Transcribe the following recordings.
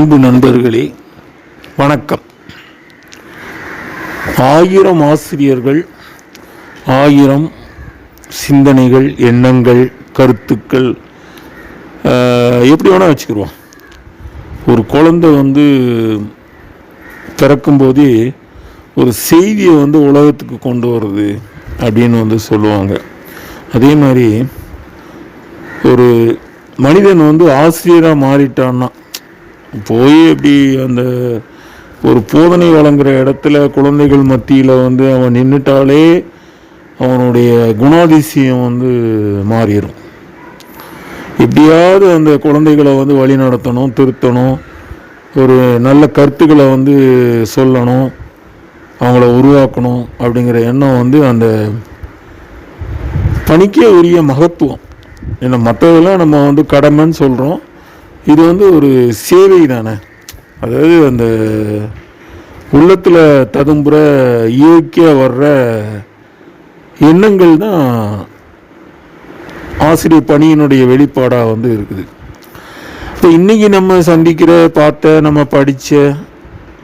அன்பு நண்பர்களே வணக்கம். ஆயிரம் ஆசிரியர்கள் ஆயிரம் சிந்தனைகள் எண்ணங்கள் கருத்துக்கள் எப்படி வேணால் வச்சுக்கிடுவோம் ஒரு குழந்தை வந்து பிறக்கும்போதே ஒரு செய்தியை வந்து உலகத்துக்கு கொண்டு வருது அப்படின்னு வந்து சொல்லுவாங்க. அதே மாதிரி ஒரு மனிதன் வந்து ஆசிரியராக மாறிட்டான்னா போய் எப்படி அந்த ஒரு போதனை வழங்குகிற இடத்துல குழந்தைகள் மத்தியில் வந்து அவன் நின்றுட்டாலே அவனுடைய குணாதிசயம் வந்து மாறிடும் எப்படியாவது அந்த குழந்தைகளை வந்து வழி நடத்தணும் திருத்தணும் ஒரு நல்ல கருத்துக்களை வந்து சொல்லணும் அவங்கள உருவாக்கணும் அப்படிங்கிற எண்ணம் வந்து அந்த பணிக்கே உரிய மகத்துவம். ஏன்னா மற்றதெல்லாம் நம்ம வந்து கடமைன்னு சொல்கிறோம் இது வந்து ஒரு சேவை தானே அதாவது அந்த உள்ளத்தில் ததும்புற இயற்கையாக வர்ற எண்ணங்கள் தான் ஆசிரியர் பணியினுடைய வெளிப்பாடாக வந்து இருக்குது. இப்போ இன்றைக்கி நம்ம சந்திக்கிற பார்த்த நம்ம படித்த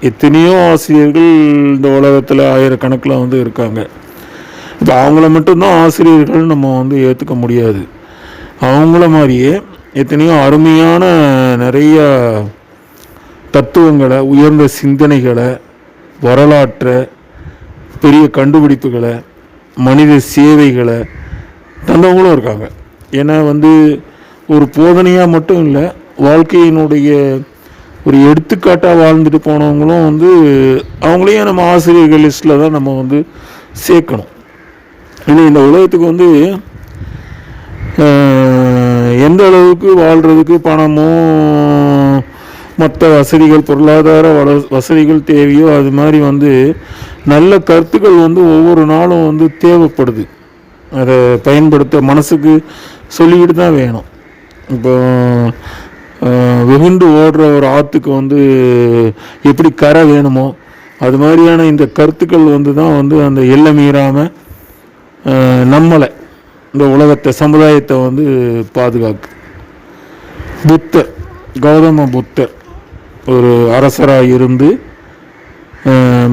எத்தனையோ ஆசிரியர்கள் இந்த உலகத்தில் ஆயிரக்கணக்கில் வந்து இருக்காங்க. இப்போ அவங்கள மட்டும்தான் ஆசிரியர்கள் நம்ம வந்து ஏற்றுக்க முடியாது. அவங்கள மாதிரியே எத்தனையோ அருமையான நிறைய தத்துவங்களை உயர்ந்த சிந்தனைகளை வரலாற்றை பெரிய கண்டுபிடிப்புகளை மனித சேவைகளை தந்தவங்களும் இருக்காங்க. ஏன்னா வந்து ஒரு போதனையாக மட்டும் இல்லை வாழ்க்கையினுடைய ஒரு எடுத்துக்காட்டாக வாழ்ந்துட்டு போனவங்களும் வந்து அவங்களையும் நம்ம ஆசிரியர்கள் லிஸ்ட்டில் தான் நம்ம வந்து சேர்க்கணும். இல்லை இந்த உலகத்துக்கு வந்து எந்த அளவுக்கு வாழ்கிறதுக்கு பணமோ மற்ற வசதிகள் பொருளாதார வள வசதிகள் தேவையோ அது மாதிரி வந்து நல்ல கருத்துக்கள் வந்து ஒவ்வொரு நாளும் வந்து தேவைப்படுது. அதை பயன்படுத்த மனசுக்கு சொல்லிக்கிட்டு தான் வேணும். இப்போ வெகுண்டு ஓடுற ஒரு ஆற்றுக்கு வந்து எப்படி கரை வேணுமோ அது மாதிரியான இந்த கருத்துக்கள் வந்து தான் வந்து அந்த எல்லை மீறாமல் நம்மளை இந்த உலகத்தை சமுதாயத்தை வந்து பாதுகாக்கு. புத்தர் கௌதம புத்தர் ஒரு அரசராக இருந்து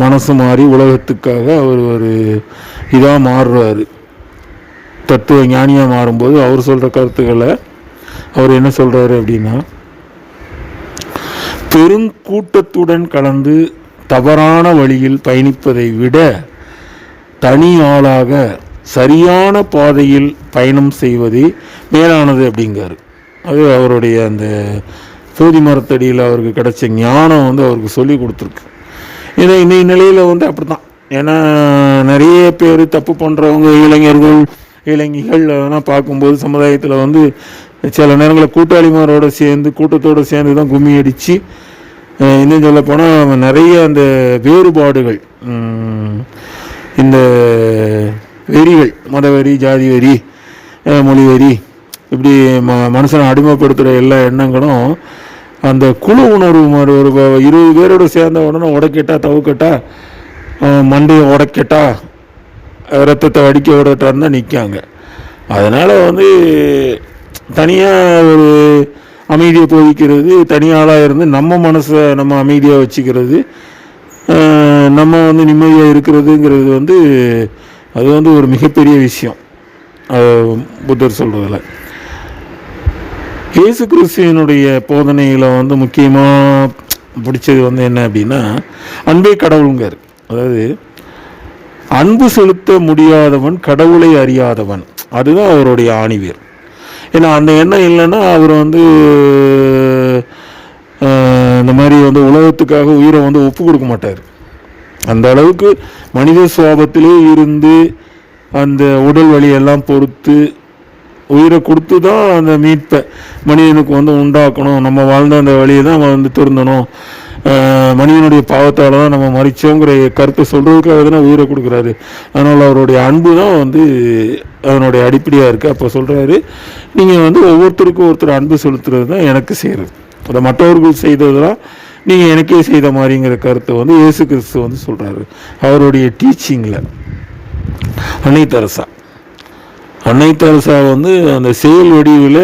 மனசு மாறி உலகத்துக்காக அவர் ஒரு இதாக மாறுறார். தத்துவ ஞானியாக மாறும்போது அவர் சொல்கிற கருத்துக்களை அவர் என்ன சொல்கிறாரு அப்படின்னா பெருங்கூட்டத்துடன் கலந்து தவறான வழியில் பயணிப்பதை விட தனி ஆளாக சரியான பாதையில் பயணம் செய்வதே மேலானது அப்படிங்காரு அது அவருடைய அந்த சோதி மரத்தடியில் அவருக்கு கிடைச்ச ஞானம் வந்து அவருக்கு சொல்லி கொடுத்துருக்கு. ஏன்னா இன்னைய நிலையில் வந்து அப்படி தான் ஏன்னா நிறைய பேர் தப்பு பண்ணுறவங்க இளைஞர்கள் இளைஞர்கள் அதெல்லாம் பார்க்கும்போது சமுதாயத்தில் வந்து சில நேரங்களில் கூட்டாளிமாரோட சேர்ந்து கூட்டத்தோடு சேர்ந்து தான் கும்மி அடித்து இன்னும் சொல்ல போனால் நிறைய அந்த வேறுபாடுகள் இந்த வெறிகள் மத வெறி ஜாதி வெறி மொழி வெறி இப்படி ம மனுஷனை அடிமைப்படுத்துகிற எல்லா எண்ணங்களும் அந்த குழு உணர்வு மாதிரி ஒரு இருபது பேரோடு சேர்ந்த உடனே உடைக்கட்டா தவுக்கட்டா மண்டையை உடைக்கட்டா ரத்தத்தை அடிக்க விடட்டான்னு தான் நிற்காங்க அதனால் வந்து தனியாக ஒரு அமைதியை போதிக்கிறது தனியாளாக இருந்து நம்ம மனசை நம்ம அமைதியாக வச்சுக்கிறது நம்ம வந்து நிம்மதியாக இருக்கிறதுங்கிறது வந்து அது வந்து ஒரு மிகப்பெரிய விஷயம். புத்தர் சொல்கிறதுல இயேசு கிறிஸ்துவனுடைய போதனையில் வந்து முக்கியமாக பிடிச்சது வந்து என்ன அப்படின்னா அன்பே கடவுளுங்கார் அதாவது அன்பு செலுத்த முடியாதவன் கடவுளை அறியாதவன். அதுதான் அவருடைய ஆணிவேர். ஏன்னா அந்த எண்ணம் இல்லைன்னா அவர் வந்து இந்த மாதிரி வந்து உலகத்துக்காக உயிரை வந்து ஒப்பு கொடுக்க மாட்டார். அந்த அளவுக்கு மனித சுவாபத்திலே இருந்து அந்த உடல் வலியெல்லாம் பொறுத்து உயிரை கொடுத்து தான் அந்த மீட்பை மனிதனுக்கு வந்து உண்டாக்கணும். நம்ம வாழ்ந்த அந்த வழியை தான் வந்து திருந்தணும். மனிதனுடைய பாவத்தால் தான் நம்ம மறிச்சோங்கிற கருத்தை சொல்கிறதுக்காக தானே உயிரை கொடுக்குறாரு. அதனால் அவருடைய அன்பு தான் வந்து அதனுடைய அடிப்படையாக இருக்குது அப்போ சொல்கிறாரு நீங்கள் வந்து ஒவ்வொருத்தருக்கும் ஒருத்தர் அன்பு செலுத்துறது தான் எனக்கு செய்கிறது அதை மற்றவர்கள் செய்ததெல்லாம் நீங்கள் எனக்கே செய்த மாதிரிங்கிற கருத்தை வந்து இயேசு கிறிஸ்து வந்து சொல்கிறாரு அவருடைய டீச்சிங்கில் அன்னை தெரசா அன்னை வந்து அந்த செயல் வடிவில்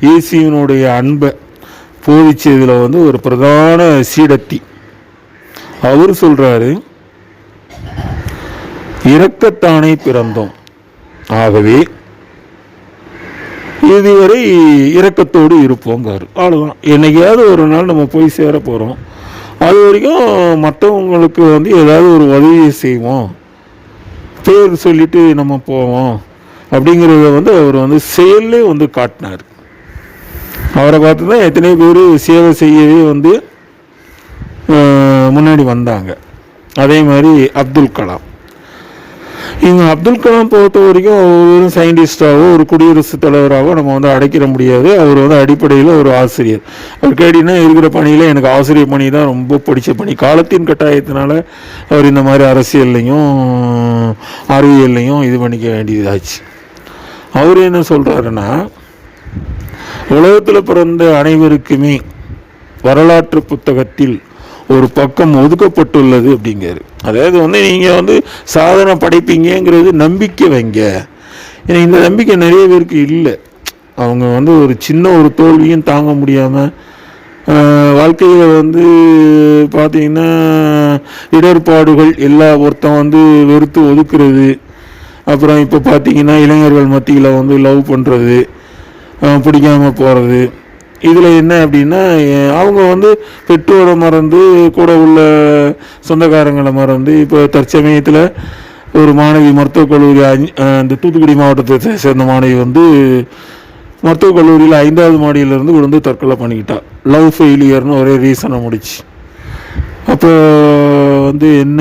இயேசுவினுடைய அன்பை போதிச்சதில் வந்து ஒரு பிரதான சீடத்தி அவர் சொல்கிறாரு இரக்கத்தானே பிறந்தோம். ஆகவே இதுவரை இரக்கத்தோடு இருப்போங்கார் அவ்வளோதான் என்னைக்காவது ஒரு நாள் நம்ம போய் சேர போகிறோம் அது வரைக்கும் மற்றவங்களுக்கு வந்து ஏதாவது ஒரு உதவியை செய்வோம். பேர் சொல்லிட்டு நம்ம போவோம். அப்படிங்கிறத வந்து அவர் வந்து செயல்லே வந்து காட்டினார். அவரை பார்த்து தான் எத்தனை பேர் சேவை செய்யவே வந்து முன்னாடி வந்தாங்க. அதே மாதிரி அப்துல் கலாம். இவங்க அப்துல் கலாம் பொறுத்த வரைக்கும் ஒரு சயின்டிஸ்டாகவோ ஒரு குடியரசுத் தலைவராகவோ நம்ம வந்து அடைக்கிற முடியாது. அவர் வந்து அடிப்படையில் ஒரு ஆசிரியர். அவர் கேட்டினா இருக்கிற பணியில் எனக்கு ஆசிரியர் பணி தான் ரொம்ப பிடிச்ச பணி. காலத்தின் கட்டாயத்தினால அவர் இந்த மாதிரி அரசியல்லையும் அறிவியல்லையும் இது பண்ணிக்க வேண்டியதாச்சு. அவர் என்ன சொல்கிறாருன்னா உலகத்தில் பிறந்த அனைவருக்குமே வரலாற்று புத்தகத்தில் ஒரு பக்கம் ஒதுக்கப்பட்டுள்ளது அப்படிங்கிறது அதாவது வந்து நீங்கள் வந்து சாதனை படைப்பீங்கிறது நம்பிக்கை வைங்க. ஏன்னா இந்த நம்பிக்கை நிறைய பேருக்கு இல்லை. அவங்க வந்து ஒரு சின்ன ஒரு தோல்வியும் தாங்க முடியாமல் வாழ்க்கையில் வந்து பார்த்தீங்கன்னா இடர்பாடுகள் எல்லா ஒருத்தன் வந்து வெறுத்து ஒதுக்குறது அப்புறம் இப்போ பார்த்தீங்கன்னா இளைஞர்கள் மத்தியில் வந்து லவ் பண்ணுறது பிடிக்காமல் போகிறது இதில் என்ன அப்படின்னா அவங்க வந்து பெற்றோரை மறந்து கூட உள்ள சொந்தக்காரங்களை மறந்து இப்போ தற்சமயத்தில் ஒரு மாணவி மருத்துவக் கல்லூரி அந்த தூத்துக்குடி மாவட்டத்தை சேர்ந்த மாணவி வந்து மருத்துவக் கல்லூரியில் ஐந்தாவது மாடியிலேருந்து விழுந்து தற்கொலை பண்ணிக்கிட்டா. லவ் ஃபெயிலியர்னு ஒரே ரீசனை முடிச்சு. அப்போ வந்து என்ன?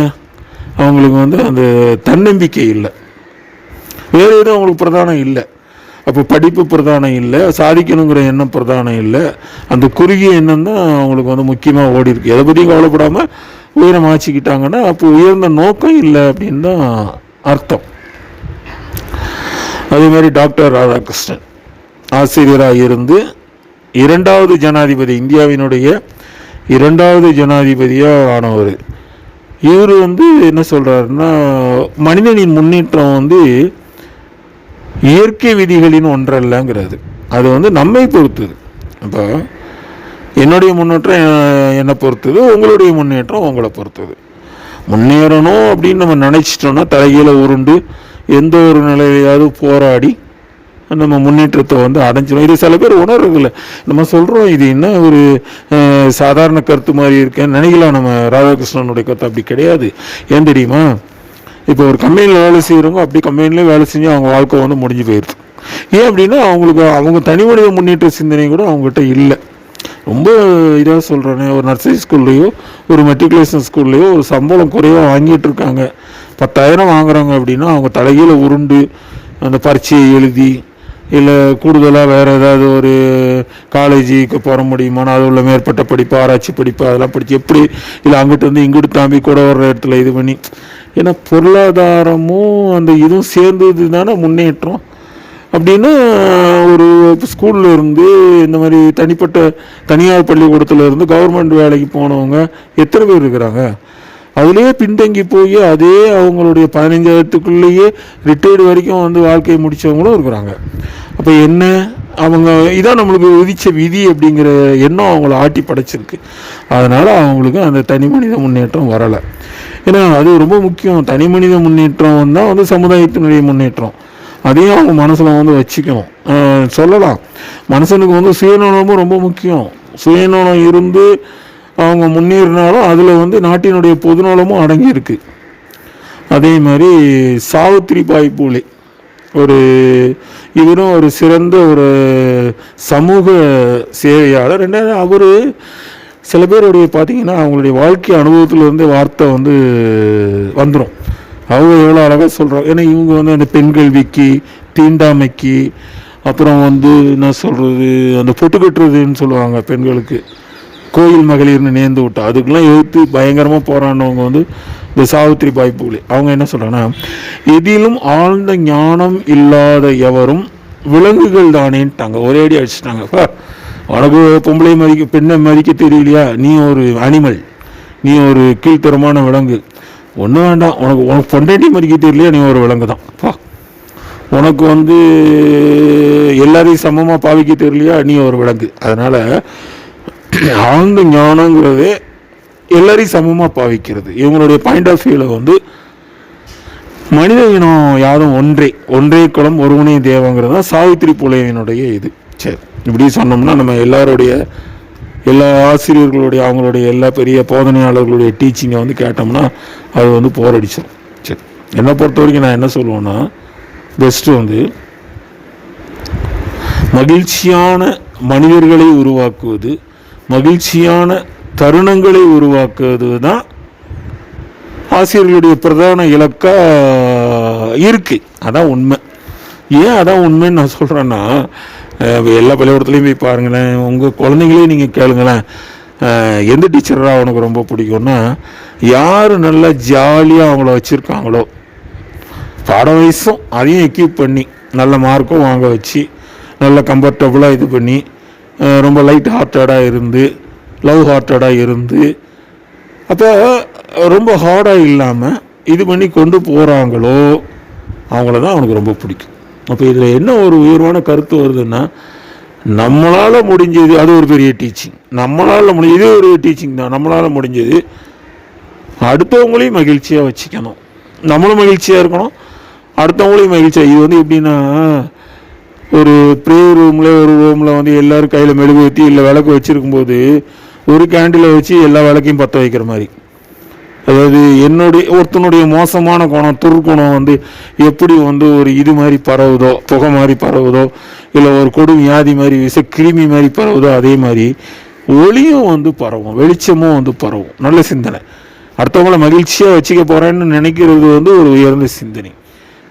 அவங்களுக்கு வந்து அந்த தன்னம்பிக்கை இல்லை. வேறு எதுவும் அவங்களுக்கு பிரதானம் இல்லை. அப்போ படிப்பு பிரதானம் இல்லை சாதிக்கணுங்கிற எண்ணம் பிரதானம் இல்லை. அந்த குறுகிய எண்ணம் தான் அவங்களுக்கு வந்து முக்கியமாக ஓடி இருக்கு. எதை பற்றியும் கவலைப்படாமல் உயரம் ஆச்சிக்கிட்டாங்கன்னா அப்போ உயர்ந்த நோக்கம் இல்லை அப்படின்னு தான் அர்த்தம். அதே மாதிரி டாக்டர் ராதாகிருஷ்ணன் ஆசிரியராக இருந்து இரண்டாவது ஜனாதிபதி இந்தியாவினுடைய இரண்டாவது ஜனாதிபதியாக ஆனவர். இவர் வந்து என்ன சொல்கிறாருன்னா மனிதனின் முன்னேற்றம் வந்து இயற்கை விதிகளின் ஒன்றல்லங்கிறது. அது வந்து நம்மை பொறுத்தது. இப்போ என்னுடைய முன்னேற்றம் என்னை பொறுத்தது உங்களுடைய முன்னேற்றம் உங்களை பொறுத்தது. முன்னேறணும் அப்படின்னு நம்ம நினச்சிட்டோம்னா தலைகீழ உருண்டு எந்த ஒரு நிலையிலையாவது போராடி நம்ம முன்னேற்றத்தை வந்து அடைஞ்சிடும் இது சில பேர் உணர்றதில்ல. நம்ம சொல்கிறோம் இது என்ன ஒரு சாதாரண கருத்து மாதிரி இருக்கேன்னு நினைக்கலாம் நம்ம ராதாகிருஷ்ணனுடைய கருத்து அப்படி கிடையாது. ஏன் தெரியுமா? இப்போ ஒரு கம்பெனியில் வேலை செய்கிறவங்க அப்படி கம்பெனிலே வேலை செஞ்சு அவங்க வாழ்க்கை வந்து முடிஞ்சு போயிடுது ஏன் அப்படின்னா அவங்களுக்கு அவங்க தனி மனித முன்னேற்ற சிந்தனை கூட அவங்ககிட்ட இல்லை. ரொம்ப இதாக சொல்கிறேனே ஒரு நர்சரி ஸ்கூல்லையோ ஒரு மெட்ரிகுலேஷன் ஸ்கூல்லையோ ஒரு சம்பளம் குறைவாக வாங்கிட்டு இருக்காங்க. பத்தாயிரம் வாங்குறாங்க அப்படின்னா அவங்க தலையில் உருண்டு அந்த பரீட்சையை எழுதி இல்லை கூடுதலாக வேறு ஏதாவது ஒரு காலேஜுக்கு போகிற முடியுமானா அது உள்ள மேற்பட்ட படிப்பு ஆராய்ச்சி படிப்பு அதெல்லாம் படித்து எப்படி இல்லை அங்கிட்டு வந்து இங்கிட்டு தாம்பி கூட வர்ற இடத்துல இது பண்ணி ஏன்னா பொருளாதாரமும் அந்த இதுவும் சேர்ந்தது தானே முன்னேற்றம். அப்படின்னா ஒரு ஸ்கூல்ல இருந்து இந்த மாதிரி தனிப்பட்ட தனியார் பள்ளிக்கூடத்தில் இருந்து கவர்மெண்ட் வேலைக்கு போனவங்க எத்தனை பேர் இருக்கிறாங்க? அதுலேயே பின்தங்கி போய் அதே அவங்களுடைய பதினஞ்சாயிரத்துக்குள்ளேயே ரிட்டையர்டு வரைக்கும் வந்து வாழ்க்கையை முடித்தவங்களும் இருக்கிறாங்க. அப்போ என்ன? அவங்க இதான் நம்மளுக்கு விதித்த விதி அப்படிங்கிற எண்ணம் அவங்கள ஆட்டி படைச்சிருக்கு. அதனால் அவங்களுக்கு அந்த தனி மனித முன்னேற்றம் வரலை. ஏன்னா அது ரொம்ப முக்கியம். தனி மனித முன்னேற்றம் தான் வந்து சமுதாயத்தினுடைய முன்னேற்றம். அதையும் அவங்க மனசில் வந்து வச்சுக்கணும். சொல்லலாம். மனுஷனுக்கு வந்து சுயநலமும் ரொம்ப முக்கியம். சுயநலம் இருந்து அவங்க முன்னேறினாலும் அதில் வந்து நாட்டினுடைய பொதுநலமும் அடங்கியிருக்கு அதே மாதிரி சாவித்திரிபாய் பூலே ஒரு இவரும் ஒரு சிறந்த ஒரு சமூக சேவையாளர். ரெண்டாவது அவர் சில பேருடைய பார்த்தீங்கன்னா அவங்களுடைய வாழ்க்கை அனுபவத்தில் வார்த்தை வந்து வந்துடும் அவங்க எவ்வளோ அழகாக சொல்கிறாங்க ஏன்னா இவங்க வந்து அந்த பெண் கல்விக்கு தீண்டாமைக்கு அப்புறம் வந்து என்ன சொல்கிறது அந்த பொட்டு கட்டுறதுன்னு சொல்லுவாங்க பெண்களுக்கு. கோயில் மகளிர்னு நேர்ந்து விட்டா. அதுக்கெல்லாம் எழுத்து பயங்கரமாக போராடினவங்க வந்து இந்த சாவித்திரி பாய் பூலி. அவங்க என்ன சொல்கிறாங்கன்னா எதிலும் ஆழ்ந்த ஞானம் இல்லாத எவரும் விலங்குகள் தானேன்ட்டாங்க. ஒரே அடி அடிச்சிட்டாங்க. உனக்கு பொம்பளை மதிக்க பெண்ணை மதிக்க தெரியலையா? நீ ஒரு அனிமல் நீ ஒரு கீழ்த்தரமான விலங்கு. ஒன்றும் வேண்டாம். உனக்கு உனக்கு பொண்டாட்டி மதிக்க தெரியலையா? நீ ஒரு விலங்கு தான் பா. உனக்கு வந்து எல்லாரையும் சமமாக பாவிக்க தெரியலையா? நீ ஒரு விலங்கு. அதனால் ஆழ்ந்த ஞானங்கிறது எல்லாரையும் சமமாக பாவிக்கிறது. இவங்களுடைய பாயிண்ட் ஆஃப் வியூவில் வந்து மனித இனம் யாரும் ஒன்றே ஒன்றே குளம் ஒருவனே தேவங்கிறது தான் சாவித்திரி புலையனுடைய இது. சரி. இப்படி சொன்னோம்னா நம்ம எல்லாருடைய எல்லா ஆசிரியர்களுடைய அவங்களுடைய எல்லா பெரிய போதனையாளர்களுடைய டீச்சிங்கை வந்து கேட்டோம்னா அது வந்து போரடிச்சிடும் சரி. என்னை பொறுத்த வரைக்கும் நான் என்ன சொல்லுவேன்னா பெஸ்ட்டு வந்து மகிழ்ச்சியான மனிதர்களை உருவாக்குவது மகிழ்ச்சியான தருணங்களை உருவாக்குவது தான் ஆசிரியர்களுடைய பிரதான இலக்கா இருக்கு. அதான் உண்மை. ஏன் அதான் உண்மைன்னு நான் சொல்கிறேன்னா எல்லா பள்ளிக்கூடத்துலையும் போய் பாருங்களேன். உங்கள் குழந்தைங்களையும் நீங்கள் கேளுங்களேன். எந்த டீச்சராக அவனுக்கு ரொம்ப பிடிக்கும்னா யார் நல்லா ஜாலியாக அவங்கள வச்சுருக்காங்களோ பாட வயசும் அதையும் எக்யூப் பண்ணி நல்ல மார்க்கும் வாங்க வச்சு நல்ல கம்ஃபர்டபுளாக இது பண்ணி ரொம்ப லைட் ஹார்ட்டடாக இருந்து லவ் ஹார்ட்டடாக இருந்து அப்போ ரொம்ப ஹார்டாக இல்லாமல் இது பண்ணி கொண்டு போகிறாங்களோ அவங்கள தான் அவனுக்கு ரொம்ப பிடிக்கும். அப்போ இதில் என்ன ஒரு உயர்வான கருத்து வருதுன்னா நம்மளால் முடிஞ்சது அது ஒரு பெரிய டீச்சிங் நம்மளால் முடிஞ்சது ஒரு டீச்சிங் தான். நம்மளால் முடிஞ்சது அடுத்தவங்களையும் மகிழ்ச்சியாக வச்சுக்கணும். நம்மளும் மகிழ்ச்சியாக இருக்கணும். அடுத்தவங்களையும் மகிழ்ச்சியாக இது வந்து எப்படின்னா ஒரு ப்ரே ரூமில் ஒரு ரூமில் வந்து எல்லோரும் கையில் மெழுகுவத்தி இல்லை விளக்கு வச்சுருக்கும்போது ஒரு கேண்டில் வச்சு எல்லா விளக்கையும் பற்ற வைக்கிற மாதிரி. அதாவது என்னுடைய ஒருத்தனுடைய மோசமான குணம் துர்க்குணம் வந்து எப்படி வந்து ஒரு இது மாதிரி பரவுதோ புகை மாதிரி பரவுதோ இல்லை ஒரு கொடு வியாதி மாதிரி விச கிருமி மாதிரி பரவுதோ அதே மாதிரி ஒளியும் வந்து பரவும் வெளிச்சமும் வந்து பரவும். நல்ல சிந்தனை. அடுத்தவங்கள மகிழ்ச்சியாக வச்சுக்க போகிறேன்னு நினைக்கிறது வந்து ஒரு உயர்ந்த சிந்தனை.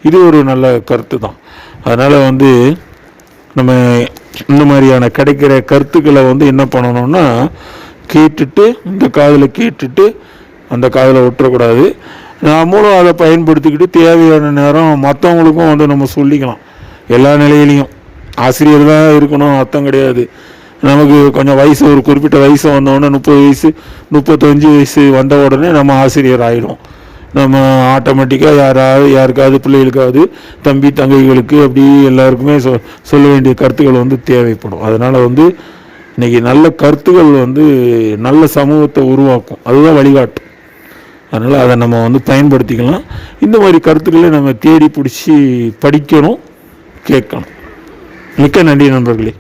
இது ஒரு நல்ல கருத்து தான் அதனால் வந்து நம்ம இந்த மாதிரியான கிடைக்கிற கருத்துக்களை வந்து என்ன பண்ணணும்னா கேட்டுட்டு இந்த காதில் கேட்டுட்டு அந்த காதில் விட்டுறக்கூடாது நம்மளும் அதை பயன்படுத்திக்கிட்டு தேவையான நேரம் மற்றவங்களுக்கும் வந்து நம்ம சொல்லிக்கலாம். எல்லா நிலையிலையும். ஆசிரியர் தான் இருக்கணும் அர்த்தம் கிடையாது. நமக்கு கொஞ்சம் வயசு ஒரு குறிப்பிட்ட வயசு வந்தோடனே முப்பது வயசு முப்பத்தஞ்சு வயசு வந்த உடனே நம்ம ஆசிரியர் ஆகிடும் நம்ம ஆட்டோமேட்டிக்காக யாராவது யாருக்காவது பிள்ளைகளுக்காவது தம்பி தங்கைகளுக்கு அப்படி எல்லாருக்குமே சொ சொல்ல வேண்டிய கருத்துக்கள் வந்து தேவைப்படும். அதனால் வந்து இன்றைக்கி நல்ல கருத்துக்கள் வந்து நல்ல சமூகத்தை உருவாக்கும். அதுதான் வழிகாட்டும் அதனால் அதை நம்ம வந்து பயன்படுத்திக்கலாம். இந்த மாதிரி கருத்துக்களை நம்ம தேடி பிடிச்சி படிக்கணும் கேட்கணும். மிக்க நன்றி நண்பர்களே.